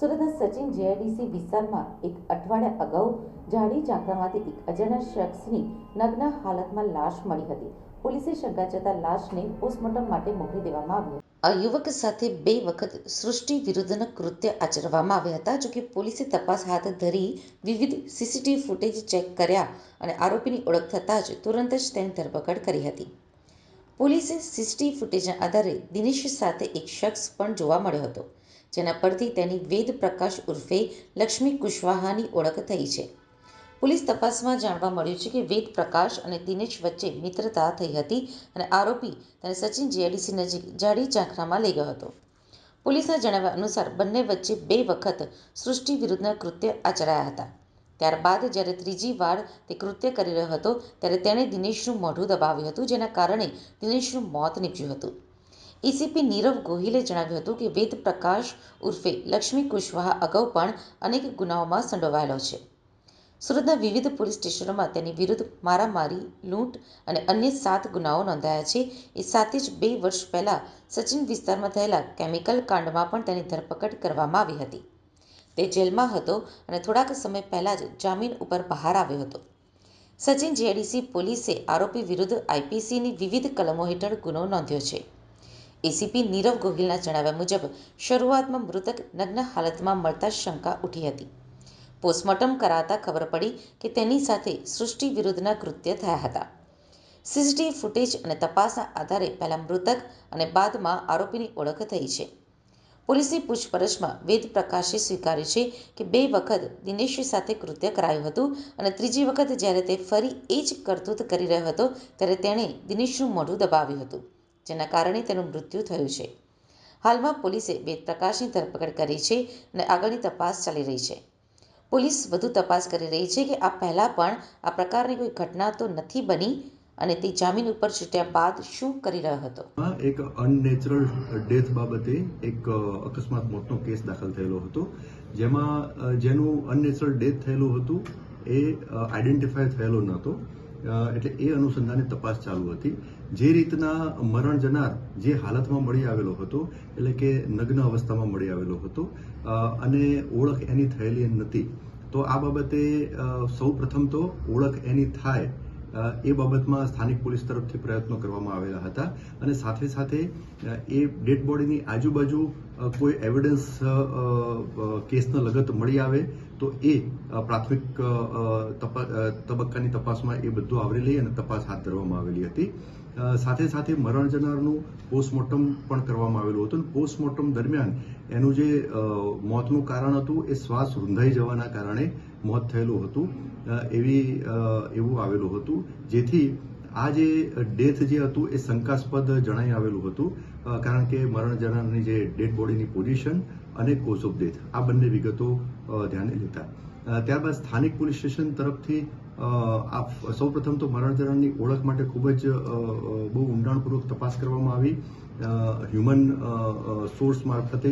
સુરતના સચિન જેઆઈડીસી વિસ્તારમાં એક અઠવાડિયા અગાઉ જાડી ચાકરામાંથી એક અજાણ્યા શખ્સની નગ્ન હાલતમાં લાશ મળી હતી. પોલીસે શંકા જતા લાશને પોસ્ટમોર્ટમ માટે મોકલી દેવામાં આવી આ યુવક સાથે બે વખત સૃષ્ટિ વિરુદ્ધના કૃત્ય આચરવામાં આવ્યા હતા, જોકે પોલીસે તપાસ હાથ ધરી વિવિધ સીસીટીવી ફૂટેજ ચેક કર્યા અને આરોપીની ઓળખ થતાં જ તુરંત જ તેની ધરપકડ કરી હતી. પોલીસે સીસીટીવી ફૂટેજના આધારે દિનેશ સાથે એક શખ્સ પણ જોવા મળ્યો હતો. જેના પરથી તેની વેદ પ્રકાશ ઉર્ફે લક્ષ્મી કુશવાહાની ઓળખ થઈ છે. પોલીસ તપાસમાં જાણવા મળ્યું છે કે વેદ પ્રકાશ અને દિનેશ વચ્ચે મિત્રતા થઈ હતી અને આરોપી તેને સચિન જીઆઈડીસી નજીક જાડી ચાંખરામાં લઈ ગયો હતો. પોલીસના જણાવ્યા અનુસાર બંને વચ્ચે બે વખત સૃષ્ટિ વિરુદ્ધના કૃત્ય આચરાયા હતા. ત્યારબાદ જ્યારે ત્રીજી વાર તે કૃત્ય કરી રહ્યો હતો, ત્યારે તેણે દિનેશનું મોઢું દબાવ્યું હતું, જેના કારણે દિનેશનું મોત નીપજ્યું હતું. એસીપી નીરવ ગોહિલે જણાવ્યું હતું કે વેદ પ્રકાશ ઉર્ફે લક્ષ્મી કુશવાહા અગાઉ પણ અનેક ગુનાઓમાં સંડોવાયેલો છે. સુરતના વિવિધ પોલીસ સ્ટેશનોમાં તેની વિરુદ્ધ મારામારી, લૂંટ અને અન્ય સાત ગુનાઓ નોંધાયા છે. એ સાથે જ બે વર્ષ પહેલાં સચિન વિસ્તારમાં થયેલા કેમિકલ કાંડમાં પણ તેની ધરપકડ કરવામાં આવી હતી. તે જેલમાં હતો અને થોડાક સમય પહેલાં જ જામીન ઉપર બહાર આવ્યો હતો. સચિન જેડીસી પોલીસે આરોપી વિરુદ્ધ આઈપીસીની વિવિધ કલમો હેઠળ ગુનો નોંધ્યો છે. એસીપી નીરવ ગોહિલના જણાવ્યા મુજબ, શરૂઆતમાં મૃતક નગ્ન હાલતમાં મળતા શંકા ઉઠી હતી. પોસ્ટમોર્ટમ કરાતા ખબર પડી કે તેની સાથે સૃષ્ટિ વિરુદ્ધના કૃત્ય થયા હતા. સીસીટીવી ફૂટેજ અને તપાસના આધારે પહેલા મૃતક અને બાદમાં આરોપીની ઓળખ થઈ છે. પોલીસની પૂછપરછમાં વેદ પ્રકાશે સ્વીકાર્યું છે કે બે વખત દિનેશ સાથે કૃત્ય કરાયું હતું અને ત્રીજી વખત જ્યારે તે ફરી એ જ કરતૂત કરી રહ્યો હતો, ત્યારે તેણે દિનેશનું મોઢું દબાવ્યું હતું. જેના કારણે તેનું મૃત્યુ થયું છે. હાલમાં પોલીસે વેદ પ્રકાશની ધરપકડ કરી છે અને આગળની તપાસ ચાલી રહી છે. પોલીસ વધુ તપાસ કરી રહી છે કે આ પહેલાં પણ આ પ્રકારની કોઈ ઘટના તો નથી બની અને તે જામીન ઉપર છૂટ્યા બાદ શું કરી રહ્યો હતો. એક અનનેચરલ ડેથ બાબતે એક અકસ્માત મોતનો કેસ દાખલ થયેલો હતો. જેમાં જેનું અનનેચરલ ડેથ થયેલું હતું એ આઈડેન્ટિફાય થયેલો નહોતો. એટલે એ અનુસંધાને તપાસ ચાલુ હતી. જે રીતના મરણ જનાર જે હાલતમાં મળી આવેલો હતો, એટલે કે નગ્ન અવસ્થામાં મળી આવેલો હતો અને ઓળખ એની થયેલી નથી. તો આ બાબતે સૌ પ્રથમ તો ઓળખ એની થાય એ બાબતમાં સ્થાનિક પોલીસ તરફથી પ્રયત્નો કરવામાં આવેલા હતા અને સાથે સાથે એ ડેડ બોડીની આજુબાજુ કોઈ એવિડન્સ કેસના લગત મળી આવે તો એ પ્રાથમિક તબક્કાની તપાસમાં એ બધું આવરી લઈ અને તપાસ હાથ ધરવામાં આવેલી હતી. સાથે સાથે મરણ જનારનું પોસ્ટમોર્ટમ પણ કરવામાં આવેલું હતું. અને પોસ્ટમોર્ટમ દરમિયાન એનું જે મોતનું કારણ હતું એ શ્વાસ રૂંધાઈ જવાના કારણે મોત થયેલું હતું. એવી એવું આવેલું હતું. જેથી આ જે ડેથ જે હતું એ શંકાસ્પદ જણાઈ આવેલું હતું. કારણ કે મરણ જનારની જે ડેડ બોડીની પોઝિશન અને કોઝ ઓફ ડેથ આ બંને વિગતો ધ્યાને લેતા. ત્યારબાદ સ્થાનિક પોલીસ સ્ટેશન તરફથી આ સૌપ્રથમ તો મરણ ધરણની ઓળખ માટે ખૂબ જ બહુ ઊંડાણપૂર્વક તપાસ કરવામાં આવી. હ્યુમન સોર્સ મારફતે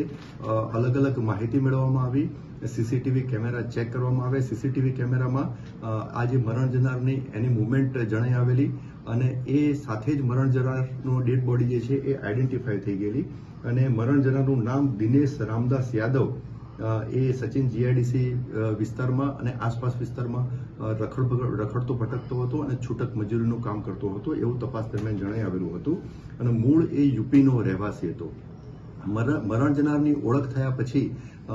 અલગ અલગ માહિતી મેળવવામાં આવી. સીસીટીવી કેમેરા ચેક કરવામાં આવે. સીસીટીવી કેમેરામાં આ જે મરણ જનારની એની મુવમેન્ટ જણાઈ આવેલી અને એ સાથે જ મરણ જનારનો ડેડ બોડી જે છે એ આઈડેન્ટિફાઈ થઈ ગયેલી. અને મરણ જનારનું નામ દિનેશ રામદાસ યાદવ એ સચિન જીઆઈડીસી વિસ્તારમાં અને આસપાસ વિસ્તારમાં રખડ રખડતો ભટકતો હતો અને છૂટક મજૂરીનું કામ કરતો હતો એવું તપાસ દરમિયાન જણાઈ આવેલું હતું. અને મૂળ એ યુપીનો રહેવાસી હતો. મરણ જનારની ઓળખ થયા પછી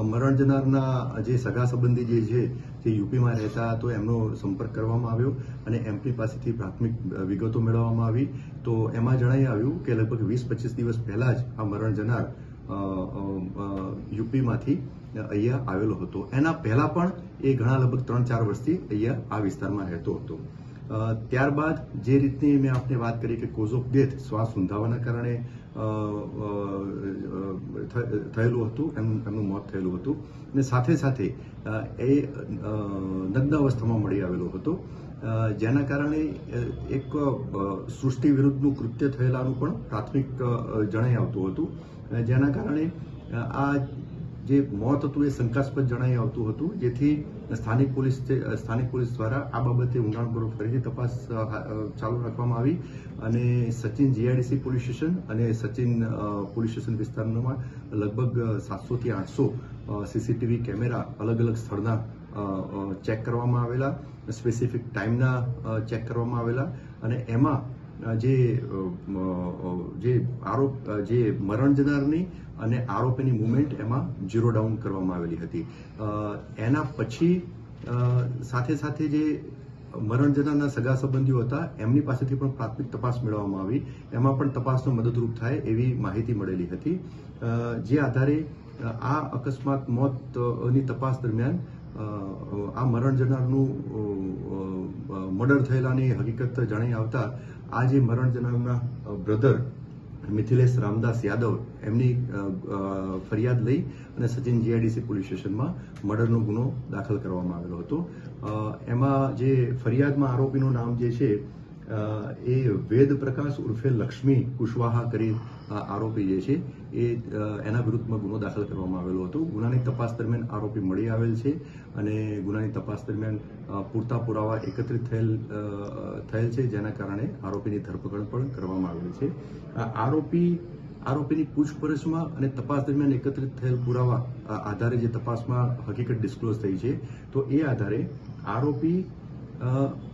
મરણ જનારના જે સગા સંબંધી જે છે તે યુપીમાં રહેતા તો એમનો સંપર્ક કરવામાં આવ્યો અને એમપી પાસેથી પ્રાથમિક વિગતો મેળવવામાં આવી. તો એમાં જણાઈ આવ્યું કે લગભગ વીસ પચીસ દિવસ પહેલાં જ આ મરણ જનાર યુપીમાંથી અહીંયા આવેલો હતો. એના પહેલા પણ એ ઘણા લગભગ ત્રણ ચાર વર્ષથી અહીંયા આ વિસ્તારમાં રહેતો હતો. ત્યારબાદ જે રીતની મેં આપને વાત કરી કે કોઝ ઓફ ડેથ શ્વાસ ઊંધાવાના કારણે થયેલું હતું, એમ- એમનું મોત થયેલું હતું. અને સાથે સાથે એ નગ્ન અવસ્થામાં મળી આવેલો હતો. જેના કારણે એક સૃષ્ટિ વિરુદ્ધનું કૃત્ય થયેલાનું પણ પ્રાથમિક જણાઈ આવતું હતું. જેના કારણે આ જે મોત હતું એ શંકાસ્પદ જણાઈ આવતું હતું. જેથી સ્થાનિક પોલીસ સ્થાનિક પોલીસ દ્વારા આ બાબતે ઊંડાણપૂર્વક ફરીથી તપાસ ચાલુ રાખવામાં આવી. અને સચિન જીઆઈડીસી પોલીસ સ્ટેશન અને સચિન પોલીસ સ્ટેશન વિસ્તારમાં લગભગ સાતસોથી આઠસો સીસીટીવી કેમેરા અલગ અલગ સ્થળના ચેક કરવામાં આવેલા. સ્પેસિફિક ટાઈમના ચેક કરવામાં આવેલા. અને એમાં જે જે આરોપ જે મરણ જનારની અને આરોપીની મુવમેન્ટ એમાં ઝીરો ડાઉન કરવામાં આવેલી હતી. એના પછી સાથે સાથે જે મરણ જનારના સગા સંબંધીઓ હતા, એમની પાસેથી પણ પ્રાથમિક તપાસ મેળવવામાં આવી. એમાં પણ તપાસનો મદદરૂપ થાય એવી માહિતી મળેલી હતી. જે આધારે આ અકસ્માત મોતની તપાસ દરમિયાન આ મરણ જનારનું મર્ડર થયેલાની હકીકત જણાઈ આવતા આ જે મરણ જનારના બ્રધર મિથિલેશ રામદાસ યાદવ એમની ફરિયાદ લઈ અને સચિન જીઆઈડીસી પોલીસ સ્ટેશનમાં મર્ડરનો ગુનો દાખલ કરવામાં આવેલો હતો. એમાં જે ફરિયાદમાં આરોપીનું નામ જે છે એ વેદ પ્રકાશ ઉર્ફે લક્ષ્મી કુશવાહા કરી આરોપી જે છે એ એના વિરુદ્ધમાં ગુનો દાખલ કરવામાં આવેલો હતો. ગુનાની તપાસ દરમિયાન આરોપી મળી આવેલ છે અને ગુનાની તપાસ દરમિયાન પૂરતા પુરાવા એકત્રિત થયેલ થયેલ છે, જેના કારણે આરોપીની ધરપકડ પણ કરવામાં આવેલી છે. આરોપી, આરોપીની પૂછપરછમાં અને તપાસ દરમિયાન એકત્રિત થયેલ પુરાવા આધારે જે તપાસમાં હકીકત ડિસ્ક્લોઝ થઈ છે, તો એ આધારે આરોપી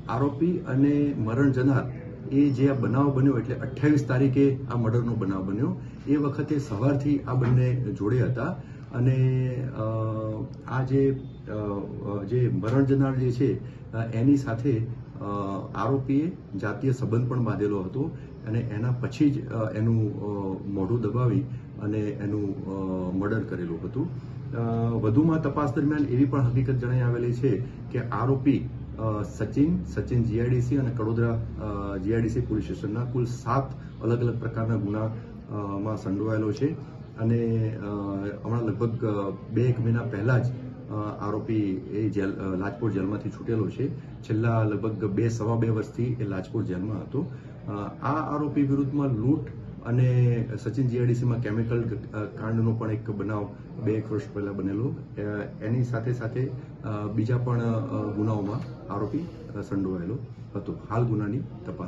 આરોપી અને મરણ જનાર એ જે આ બનાવ બન્યો, એટલે અઠ્યાવીસ તારીખે આ મર્ડરનો બનાવ બન્યો એ વખતે સવારથી આ બંને જોડે હતા અને આ જે જે મરણ જનાર જે છે એની સાથે આરોપીએ જાતીય સંબંધ પણ બાંધેલો હતો અને એના પછી જ એનું મોઢું દબાવી અને એનું મર્ડર કરેલું હતું. વધુમાં તપાસ દરમિયાન એવી પણ હકીકત જણાઈ આવેલી છે કે આરોપી સચિન સચિન જીઆઈડીસી અને કડોદરા જીઆઈડીસી પોલીસ સ્ટેશનના કુલ સાત અલગ અલગ પ્રકારના ગુના માં સંડોવાયેલો છે. અને હમણાં લગભગ બે એક મહિના પહેલાં જ આરોપી એ જેલ લાજપોર જેલમાંથી છૂટેલો છે. છેલ્લા લગભગ બે, સવા બે વર્ષથી એ લાજપોર જેલમાં હતો. આ આરોપી વિરુદ્ધમાં લૂંટ અને સચિન જીઆઈડીસીમાં કેમિકલ કાંડનો પણ એક બનાવ બે એક વર્ષ પહેલાં બનેલો. એની સાથે સાથે બીજા પણ ગુનાઓમાં આરોપી સંડોવાયેલો હતો. હાલ ગુનાની તપાસ